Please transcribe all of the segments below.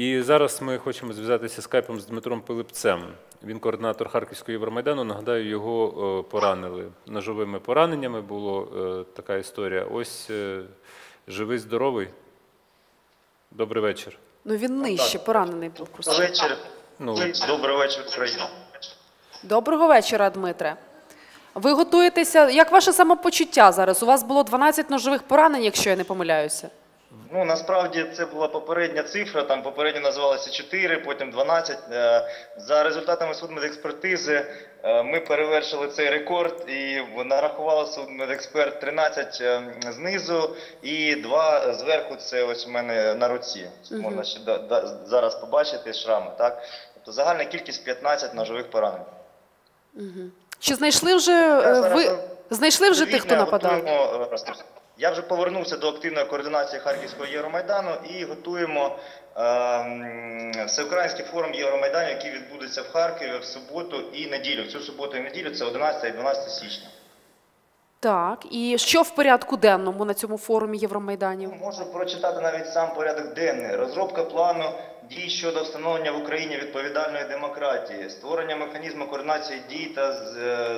І зараз ми хочемо зв'язатися скайпом з Дмитром Пилипцем. Він координатор Харківського Євромайдану. Нагадаю, його е, поранили ножовими пораненнями. Була така історія. Ось е, живий, здоровий. Добрий вечір. Ну він нижче, поранений був. Добрий вечір. Ну, Добрий вечір, Україна. Доброго вечора, Дмитре. Ви готуєтеся. Як ваше самопочуття зараз? У вас було 12 ножових поранень, якщо я не помиляюся. Ну насправді це була попередня цифра. Там попередньо називалося 4, потім 12. Е, За результатами судмедекспертизи е, ми перевершили цей рекорд і нарахували судмедексперт 13 е, знизу і 2 зверху. Це ось у мене на руці. Можна ще зараз побачити шрами. Так, тобто загальна кількість 15 ножових поранень. Чи знайшли вже ви знайшли вже тих, хто нападав? Я вже повернувся до активної координації Харківського Євромайдану і готуємо е, всеукраїнський форум Євромайдану, який відбудеться в Харкові в суботу і неділю. В цю суботу і неділю це 11 і 12 січня. Так. І що в порядку денному на цьому форумі Євромайданів? Можу прочитати навіть сам порядок денний. Розробка плану дій щодо встановлення в Україні відповідальної демократії, створення механізму координації дій та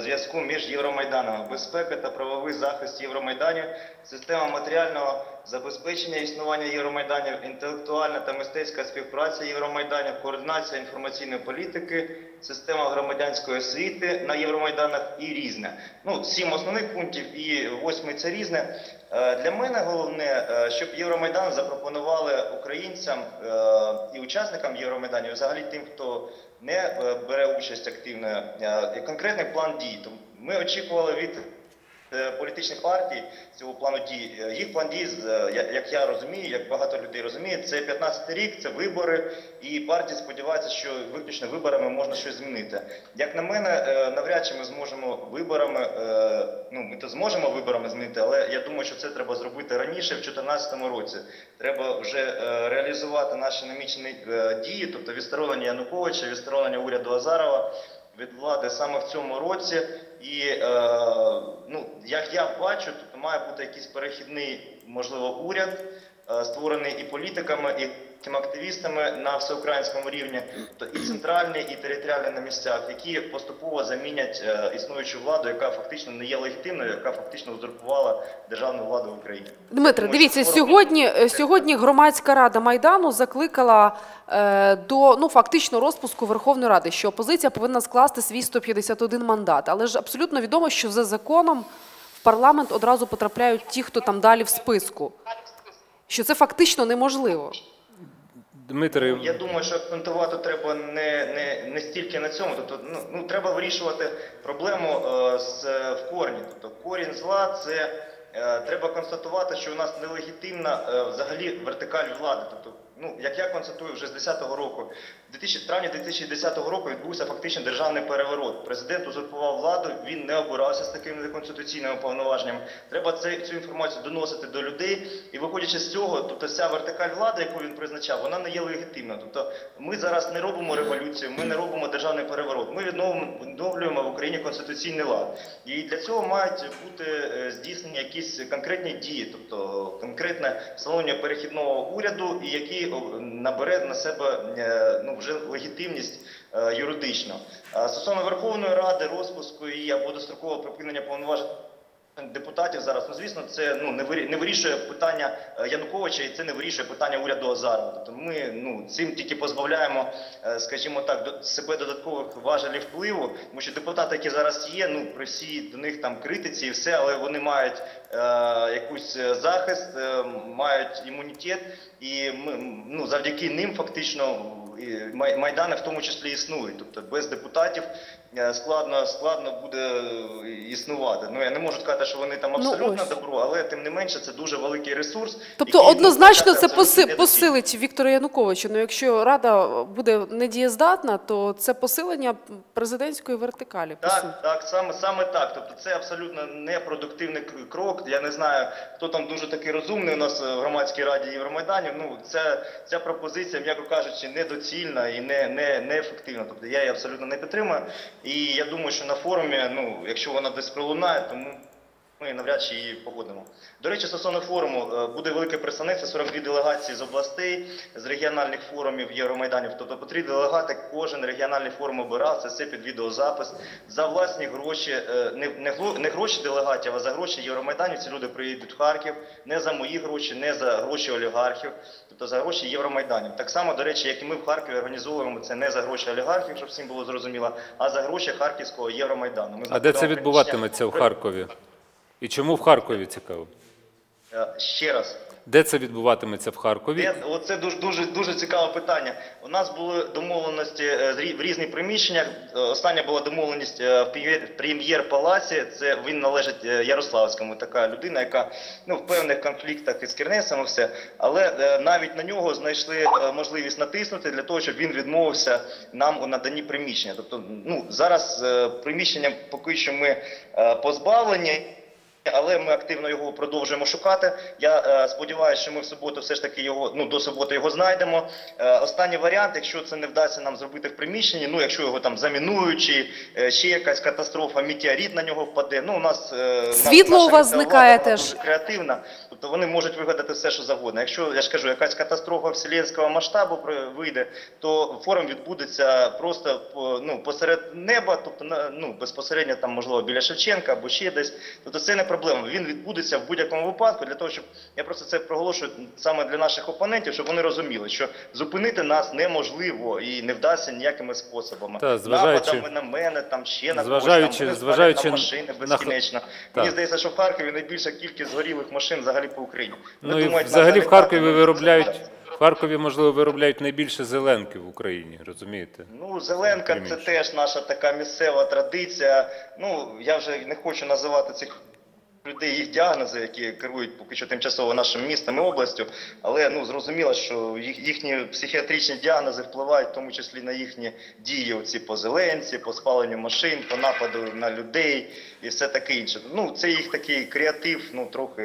зв'язку між Євромайданами, безпека та правовий захист Євромайданів, система матеріального забезпечення існування Євромайданів, інтелектуальна та мистецька співпраця Євромайданів, координація інформаційної політики, система громадянської освіти на Євромайданах і різне. Ну, сім основних пунктів і восьмий це різне. Е, Для мене головне, е, щоб Євромайдан запропонували українцям е, і учасникам Євромайдану, і взагалі тим, хто не бере участь активно, конкретний план дій. Ми очікували від політичних партій цього плану дій. Е, Їх план дій, е, як я розумію, як багато людей розуміє, це 15 рік, це вибори, і партії сподіваються, що виключно виборами можна щось змінити. Як на мене, е, навряд чи ми зможемо виборами, е, ну ми то зможемо виборами змінити, але я думаю, що це треба зробити раніше, в 2014 році. Треба вже е, реалізувати наші намічені е, дії, тобто відсторонення Януковича, відсторонення уряду Азарова від влади саме в цьому році. І е, ну, як я бачу, тут має бути якийсь перехідний, можливо, уряд, створений і політиками, і тим активістами на всеукраїнському рівні, то і центральні, і територіальні на місцях, які поступово замінять е, існуючу владу, яка фактично не є легітимною, яка фактично узурпувала державну владу в Україні. Дмитре, Тому дивіться, що сьогодні, е, сьогодні громадська рада Майдану закликала е, до ну фактично розпуску Верховної Ради, що опозиція повинна скласти свій 151 мандат. Але ж абсолютно відомо, що за законом в парламент одразу потрапляють ті, хто там далі в списку. Що це фактично неможливо. Дмитре, Я думаю, що акцентувати треба не, не, не стільки на цьому. Тобто, ну, ну треба вирішувати проблему е, з, в корні. Тобто, корінь зла це е, треба констатувати, що у нас нелегітимна е, взагалі вертикаль влади. Тобто, ну як я констатую вже з 10-го року, в 2000, травні 2010 року відбувся фактично державний переворот. Президент узурпував владу, він не обирався з такими неконституційними повноваженнями. Треба це, цю інформацію доносити до людей, і виходячи з цього, тобто вся вертикаль влади, яку він призначав, вона не є легітимна. Тобто ми зараз не робимо революцію, ми не робимо державний переворот. Ми відновлюємо в Україні конституційний лад. І для цього мають бути е, здійснені якісь конкретні дії, тобто конкретне встановлення перехідного уряду, і о, набере на себе е, ну вже легітимність е, юридично. Стосовно Верховної Ради, розпуску і або дострокового припинення повноважень. Депутатів зараз, ну звісно, це ну не вирі- не вирішує питання е, Януковича, і це не вирішує питання уряду Азарова. Тобто ми ну цим тільки позбавляємо, е, скажімо так, до себе додаткових важелів впливу, тому що депутати, які зараз є, ну при всій до них там критиці і все, але вони мають е, якийсь захист, е, мають імунітет, і ми ну завдяки ним фактично майдани в тому числі існують. Тобто без депутатів е, складно складно буде е, існувати. Ну я не можу сказати, що вони там Ну, абсолютно ось. добро, але тим не менше це дуже великий ресурс. Тобто ну, однозначно це поси- посилить Віктора Януковича. Ну якщо рада буде недієздатна, то це посилення президентської вертикалі. Так, так, саме саме так. Тобто це абсолютно непродуктивний крок. Я не знаю, хто там дуже такий розумний у нас в громадській раді Євромайданів. Ну ця, ця пропозиція, м'яко кажучи, недоцільна і не, не, неефективна. Тобто я її абсолютно не підтримую. І я думаю, що на форумі, ну якщо вона десь пролунає, тому ми навряд чи її погодимо. До речі, стосовно форуму, е, буде велике представництво, 42 делегації з областей, з регіональних форумів Євромайданів. Тобто по три делегати кожен регіональний форум обирав, це все під відеозапис. За власні гроші, е, не, не, гроші делегатів, а за гроші Євромайданів ці люди приїдуть в Харків, не за мої гроші, не за гроші олігархів, тобто за гроші Євромайданів. Так само, до речі, як і ми в Харкові організовуємо це не за гроші олігархів, щоб всім було зрозуміло, а за гроші Харківського Євромайдану. Ми А де це відбуватиметься в Харкові? І чому в Харкові цікаво? Е, Ще раз. Де це відбуватиметься в Харкові? Де- Оце дуже дуже дуже цікаве питання. У нас були домовленості е, в різних приміщеннях. Е, Остання була домовленість в прем'єр- в прем'єр-палаці. Це він належить Ярославському. Така людина, яка ну в певних конфліктах із Кернесом і все. Але навіть на нього знайшли можливість натиснути для того, щоб він відмовився нам у наданні приміщення. Тобто, ну зараз приміщення поки що ми позбавлені. Але ми активно його продовжуємо шукати. Я е, сподіваюся, що ми в суботу все ж таки його ну до суботи його знайдемо. Е, останній варіант, якщо це не вдасться нам зробити в приміщенні, ну якщо його там замінують, чи е, ще якась катастрофа, метеорит на нього впаде. Ну у нас Світло наша у вас зникає влада, теж. креативна. Тобто вони можуть вигадати все, що завгодно. Якщо я ж кажу, якась катастрофа вселенського масштабу вийде, то форум відбудеться просто ну посеред неба, тобто ну безпосередньо там можливо біля Шевченка або ще десь. Тобто це не проблема. Він відбудеться в будь-якому випадку для того, щоб я просто це проголошую саме для наших опонентів, щоб вони розуміли, що зупинити нас неможливо і не вдасться ніякими способами. Та, зважаючи- Нападами на мене, там ще на когось, Зважаючи- там, зважаючи на машини на- Мені здається, що в Харкові найбільша кількість згорілих машин взагалі по Україні. Ну і думають, взагалі в Харкові виробляють в Харкові, можливо, виробляють найбільше зеленки в Україні, розумієте? Ну, Зеленка це теж наша така місцева традиція. Ну, я вже не хочу називати цих людей їх діагнози, які керують поки що тимчасово нашим містом і областю, але ну зрозуміло, що їх, їхні психіатричні діагнози впливають в тому числі на їхні дії оці по зеленці, по спаленню машин, по нападу на людей і все таке інше. Ну, це їх такий креатив, ну трохи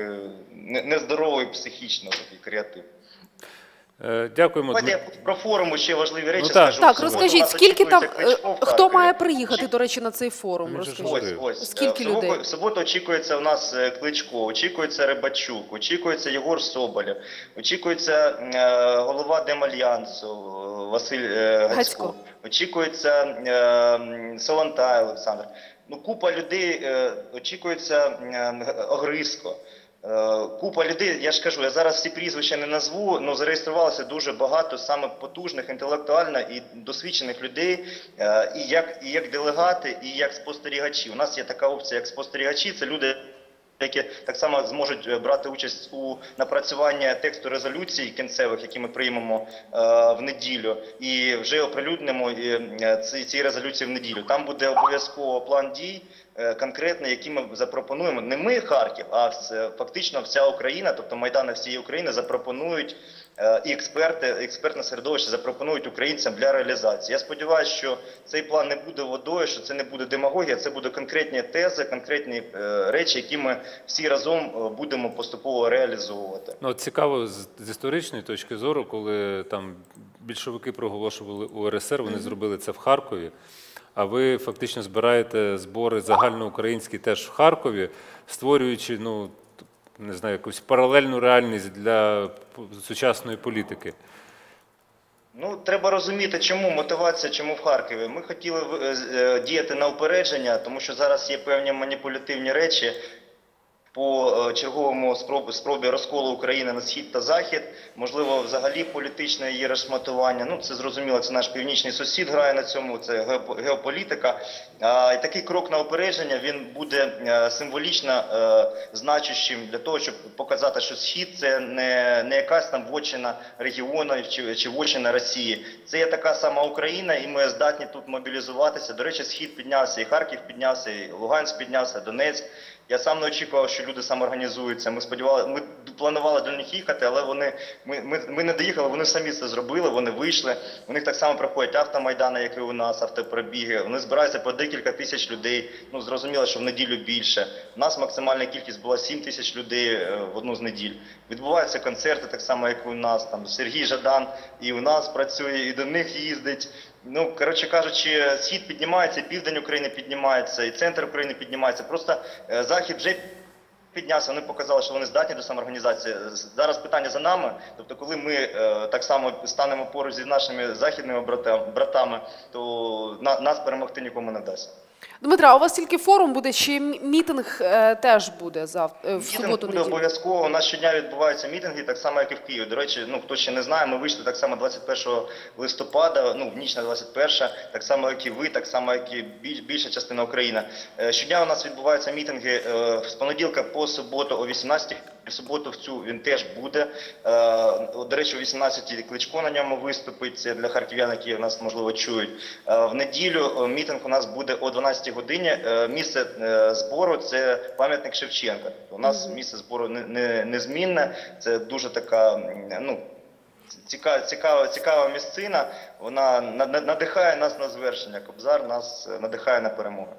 не- нездоровий психічно такий креатив. Е, Дякуємо. Давайте про форуму ще важливі речі Ну, так. скажу. Так, розкажіть, скільки там е, в хто має приїхати, до речі, на цей форум? Розкажіть. Ось, ось. Скільки Е, в людей? В суботу очікується у нас Кличко, очікується Рибачук, очікується Єгор Соболєв, очікується е, голова Демальянсу Василь е, Гацько, Гацько. очікується е, Солонтай Олександр. Ну, купа людей, очікується Огризко. Е, Купа людей, я ж кажу, я зараз всі прізвища не назву, але зареєструвалося дуже багато саме потужних, інтелектуально і досвідчених людей, е, і як, і як делегати, і як спостерігачі. У нас є така опція, як спостерігачі, це люди. Які так само зможуть е, брати участь у напрацюванні тексту резолюцій кінцевих, які ми приймемо в неділю, і вже оприлюднимо ці, ці резолюції в неділю. Там буде обов'язково план дій е, конкретний, який ми запропонуємо. Не ми Харків, а фактично вся Україна, тобто майдани всієї України запропонують. е, І експерти, експертне середовище запропонують українцям для реалізації. Я сподіваюся, що цей план не буде водою, що це не буде демагогія, це будуть конкретні тези, конкретні е, речі, які ми всі разом будемо поступово реалізовувати. Ну, цікаво з, з історичної точки зору, коли там більшовики проголошували УРСР, вони зробили це в Харкові. А ви фактично збираєте збори загальноукраїнські теж в Харкові, створюючи, ну не знаю, якусь паралельну реальність для сучасної політики. Ну, треба розуміти, чому мотивація, чому в Харкові. Ми хотіли е, е, діяти на упередження, тому що зараз є певні маніпулятивні речі по е, черговому спробі, спробі розколу України на схід та захід. Можливо, взагалі політичне її розшматування. Ну, це зрозуміло, це наш північний сусід грає на цьому, це геополітика. А, і такий крок на опередження він буде е, символічно е, значущим для того, щоб показати, що схід це не, не якась там вотчина регіону чи, чи вотчина Росії. Це є така сама Україна, і ми здатні тут мобілізуватися. До речі, схід піднявся, і Харків піднявся, і Луганськ піднявся, Донецьк. Я сам не очікував, що люди самоорганізуються. Ми сподівалися, ми планували до них їхати, але вони ми, ми, ми не доїхали. Вони самі це зробили. Вони вийшли. У них так само проходять автомайдани, як і у нас, автопробіги. Вони збираються по декілька тисяч людей. Ну зрозуміло, що в неділю більше. У нас максимальна кількість була 7 тисяч людей е, в одну з неділь. Відбуваються концерти, так само як і у нас. Там Сергій Жадан і у нас працює, і до них їздить. Ну, коротше кажучи, схід піднімається, південь України піднімається, і центр України піднімається. Просто е, захід вже піднявся, вони показали, що вони здатні до самоорганізації. Зараз питання за нами. Тобто, коли ми е, так само станемо поруч зі нашими західними братами, то на, нас перемогти нікому не вдасться. Дмитра, у вас тільки форум буде, чи мітинг е, теж буде зав... е, в Мітинг суботу буде неділю? обов'язково. У нас щодня відбуваються мітинги, так само, як і в Києві. До речі, ну хто ще не знає, ми вийшли так само 21 листопада, ну в ніч на 21, так само, як і ви, так само, як і біль- більша частина України. Е, Щодня у нас відбуваються мітинги е, з понеділка по суботу о 18 в суботу в цю він теж буде. Е, До речі, о 18-й Кличко на ньому виступить. Це для харків'ян, які нас можливо чують. Е, В неділю е, мітинг у нас буде о 12 годині. Місце збору це пам'ятник Шевченка. У нас місце збору не- не- незмінне. Це дуже така ну. Цікава, цікава, цікава місцина. Вона на- на- надихає нас на звершення. Кобзар нас надихає на перемогу.